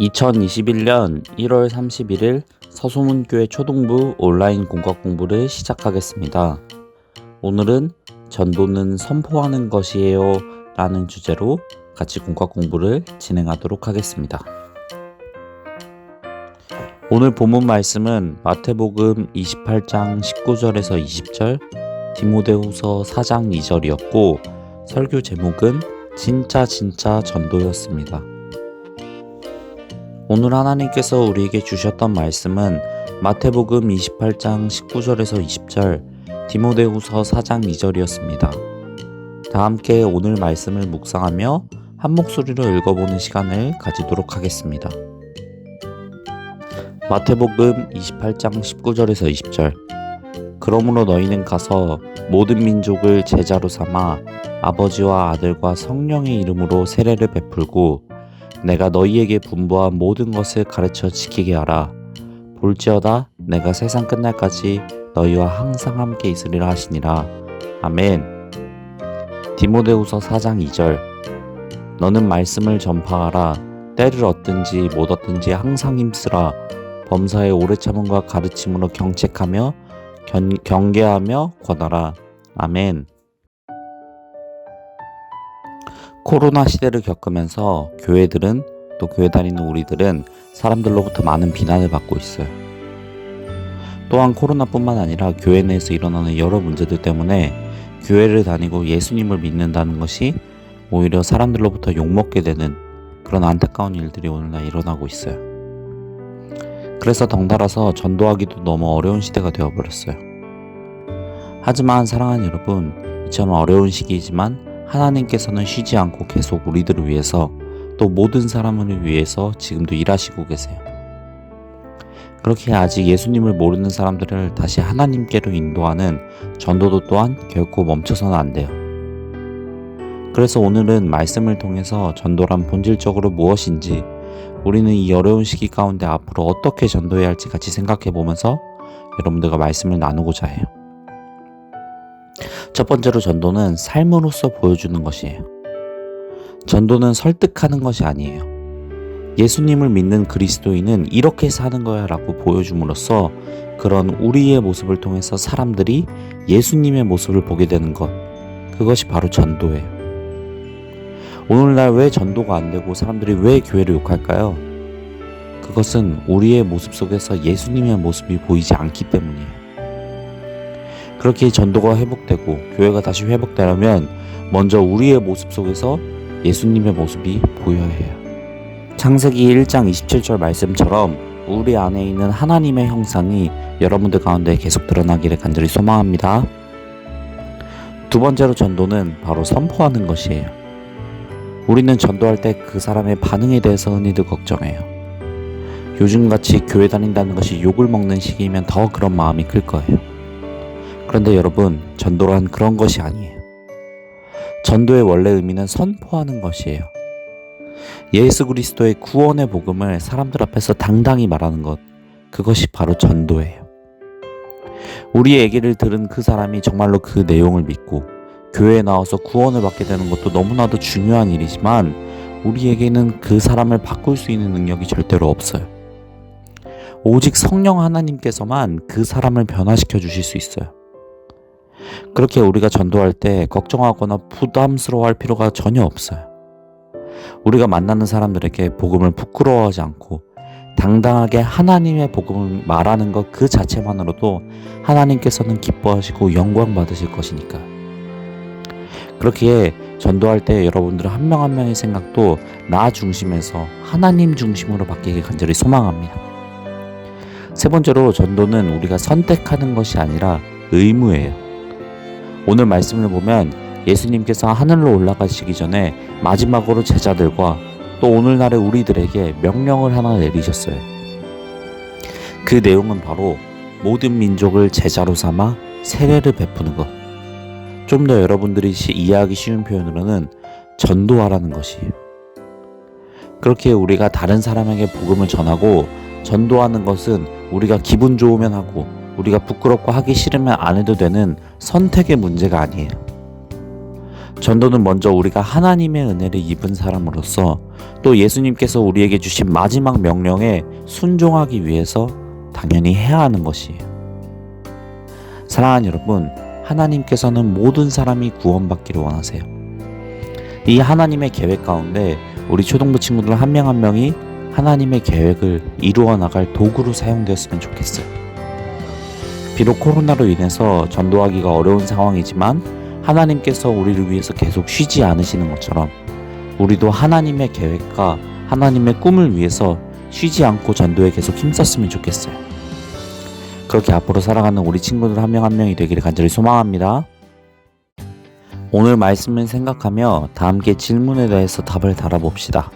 2021년 1월 31일 서소문교회 초등부 온라인 공각 공부를 시작하겠습니다. 오늘은 전도는 선포하는 것이에요 라는 주제로 같이 공각 공부를 진행하도록 하겠습니다. 오늘 본문 말씀은 마태복음 28장 19절에서 20절, 디모데후서 4장 2절이었고 설교 제목은 진짜 진짜 전도였습니다. 오늘 하나님께서 우리에게 주셨던 말씀은 마태복음 28장 19절에서 20절, 디모데후서 4장 2절이었습니다. 다 함께 오늘 말씀을 묵상하며 한 목소리로 읽어보는 시간을 가지도록 하겠습니다. 마태복음 28장 19절에서 20절 그러므로 너희는 가서 모든 민족을 제자로 삼아 아버지와 아들과 성령의 이름으로 세례를 베풀고 내가 너희에게 분부한 모든 것을 가르쳐 지키게 하라. 볼지어다 내가 세상 끝날까지 너희와 항상 함께 있으리라 하시니라. 아멘. 디모데후서 4장 2절 너는 말씀을 전파하라. 때를 얻든지 못 얻든지 항상 힘쓰라. 범사의 오래 참음과 가르침으로 경책하며 견, 경계하며 권하라. 아멘. 코로나 시대를 겪으면서 교회들은 또 교회 다니는 우리들은 사람들로부터 많은 비난을 받고 있어요. 또한 코로나뿐만 아니라 교회 내에서 일어나는 여러 문제들 때문에 교회를 다니고 예수님을 믿는다는 것이 오히려 사람들로부터 욕먹게 되는 그런 안타까운 일들이 오늘날 일어나고 있어요. 그래서 덩달아서 전도하기도 너무 어려운 시대가 되어버렸어요. 하지만 사랑하는 여러분, 이처럼 어려운 시기이지만 하나님께서는 쉬지 않고 계속 우리들을 위해서 또 모든 사람을 위해서 지금도 일하시고 계세요. 그렇게 아직 예수님을 모르는 사람들을 다시 하나님께로 인도하는 전도도 또한 결코 멈춰서는 안 돼요. 그래서 오늘은 말씀을 통해서 전도란 본질적으로 무엇인지 우리는 이 어려운 시기 가운데 앞으로 어떻게 전도해야 할지 같이 생각해 보면서 여러분들과 말씀을 나누고자 해요. 첫 번째로 전도는 삶으로서 보여주는 것이에요. 전도는 설득하는 것이 아니에요. 예수님을 믿는 그리스도인은 이렇게 사는 거야 라고 보여줌으로써 그런 우리의 모습을 통해서 사람들이 예수님의 모습을 보게 되는 것. 그것이 바로 전도예요. 오늘날 왜 전도가 안 되고 사람들이 왜 교회를 욕할까요? 그것은 우리의 모습 속에서 예수님의 모습이 보이지 않기 때문이에요. 그렇게 전도가 회복 되고 교회가 다시 회복되려면 먼저 우리의 모습 속에서 예수님의 모습이 보여야 해요. 창세기 1장 27절 말씀처럼 우리 안에 있는 하나님의 형상이 여러분들 가운데 계속 드러나기를 간절히 소망합니다. 두 번째로 전도는 바로 선포하는 것이에요. 우리는 전도할 때 그 사람의 반응에 대해서 흔히들 걱정해요. 요즘같이 교회 다닌다는 것이 욕을 먹는 시기이면 더 그런 마음이 클 거예요. 그런데 여러분, 전도란 그런 것이 아니에요. 전도의 원래 의미는 선포하는 것이에요. 예수 그리스도의 구원의 복음을 사람들 앞에서 당당히 말하는 것, 그것이 바로 전도예요. 우리 얘기를 들은 그 사람이 정말로 그 내용을 믿고 교회에 나와서 구원을 받게 되는 것도 너무나도 중요한 일이지만 우리에게는 그 사람을 바꿀 수 있는 능력이 절대로 없어요. 오직 성령 하나님께서만 그 사람을 변화시켜 주실 수 있어요. 그렇게 우리가 전도할 때 걱정하거나 부담스러워할 필요가 전혀 없어요. 우리가 만나는 사람들에게 복음을 부끄러워하지 않고 당당하게 하나님의 복음을 말하는 것 그 자체만으로도 하나님께서는 기뻐하시고 영광 받으실 것이니까. 그렇게 전도할 때 여러분들 한 명 한 명의 생각도 나 중심에서 하나님 중심으로 바뀌길 간절히 소망합니다. 세 번째로 전도는 우리가 선택하는 것이 아니라 의무예요. 오늘 말씀을 보면 예수님께서 하늘로 올라가시기 전에 마지막으로 제자들과 또 오늘날의 우리들에게 명령을 하나 내리셨어요. 그 내용은 바로 모든 민족을 제자로 삼아 세례를 베푸는 것. 좀 더 여러분들이 이해하기 쉬운 표현으로는 전도하라는 것이에요. 그렇게 우리가 다른 사람에게 복음을 전하고 전도하는 것은 우리가 기분 좋으면 하고 우리가 부끄럽고 하기 싫으면 안 해도 되는 선택의 문제가 아니에요. 전도는 먼저 우리가 하나님의 은혜를 입은 사람으로서 또 예수님께서 우리에게 주신 마지막 명령에 순종하기 위해서 당연히 해야 하는 것이에요. 사랑하는 여러분, 하나님께서는 모든 사람이 구원받기를 원하세요. 이 하나님의 계획 가운데 우리 초등부 친구들 한 명한 명이 하나님의 계획을 이루어 나갈 도구로 사용되었으면 좋겠어요. 비록 코로나로 인해서 전도하기가 어려운 상황이지만 하나님께서 우리를 위해서 계속 쉬지 않으시는 것처럼 우리도 하나님의 계획과 하나님의 꿈을 위해서 쉬지 않고 전도에 계속 힘썼으면 좋겠어요. 그렇게 앞으로 살아가는 우리 친구들 한 명한 명이 되기를 간절히 소망합니다. 오늘 말씀을 생각하며 다 함께 질문에 대해서 답을 달아봅시다.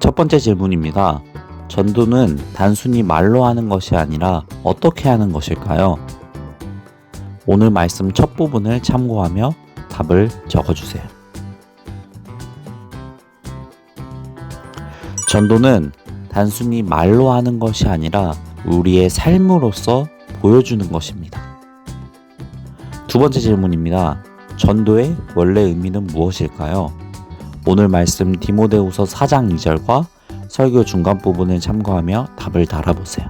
첫 번째 질문입니다. 전도는 단순히 말로 하는 것이 아니라 어떻게 하는 것일까요? 오늘 말씀 첫 부분을 참고하며 답을 적어주세요. 전도는 단순히 말로 하는 것이 아니라 우리의 삶으로서 보여주는 것입니다. 두 번째 질문입니다. 전도의 원래 의미는 무엇일까요? 오늘 말씀 디모데후서 4장 2절과 설교 중간 부분을 참고하며 답을 달아보세요.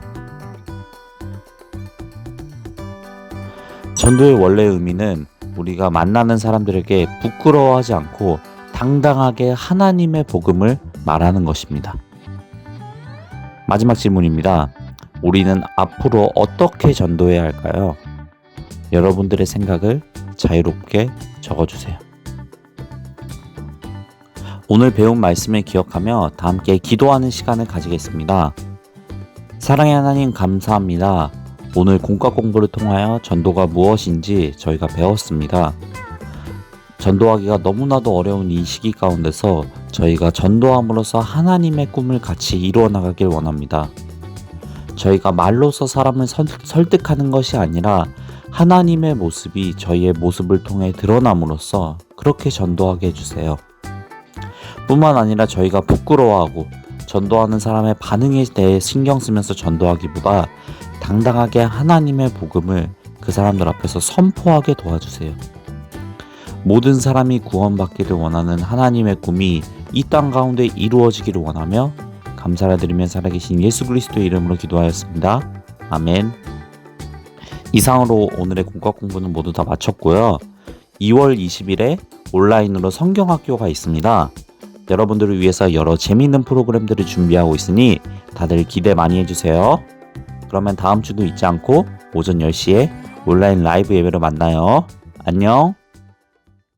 전도의 원래 의미는 우리가 만나는 사람들에게 부끄러워하지 않고 당당하게 하나님의 복음을 말하는 것입니다. 마지막 질문입니다. 우리는 앞으로 어떻게 전도해야 할까요? 여러분들의 생각을 자유롭게 적어주세요. 오늘 배운 말씀을 기억하며 다 함께 기도하는 시간을 가지겠습니다. 사랑의 하나님 감사합니다. 오늘 공과 공부를 통하여 전도가 무엇인지 저희가 배웠습니다. 전도하기가 너무나도 어려운 이 시기 가운데서 저희가 전도함으로써 하나님의 꿈을 같이 이루어 나가길 원합니다. 저희가 말로서 사람을 설, 설득하는 것이 아니라 하나님의 모습이 저희의 모습을 통해 드러남으로써 그렇게 전도하게 해주세요. 뿐만 아니라 저희가 부끄러워하고 전도하는 사람의 반응에 대해 신경 쓰면서 전도하기보다 당당하게 하나님의 복음을 그 사람들 앞에서 선포하게 도와주세요. 모든 사람이 구원받기를 원하는 하나님의 꿈이 이 땅 가운데 이루어지기를 원하며 감사를 드리며 살아계신 예수 그리스도의 이름으로 기도하였습니다. 아멘. 이상으로 오늘의 공과 공부는 모두 다 마쳤고요. 2월 20일에 온라인으로 성경학교가 있습니다. 여러분들을 위해서 여러 재미있는 프로그램들을 준비하고 있으니 다들 기대 많이 해주세요. 그러면 다음 주도 잊지 않고 오전 10시에 온라인 라이브 예배로 만나요. 안녕.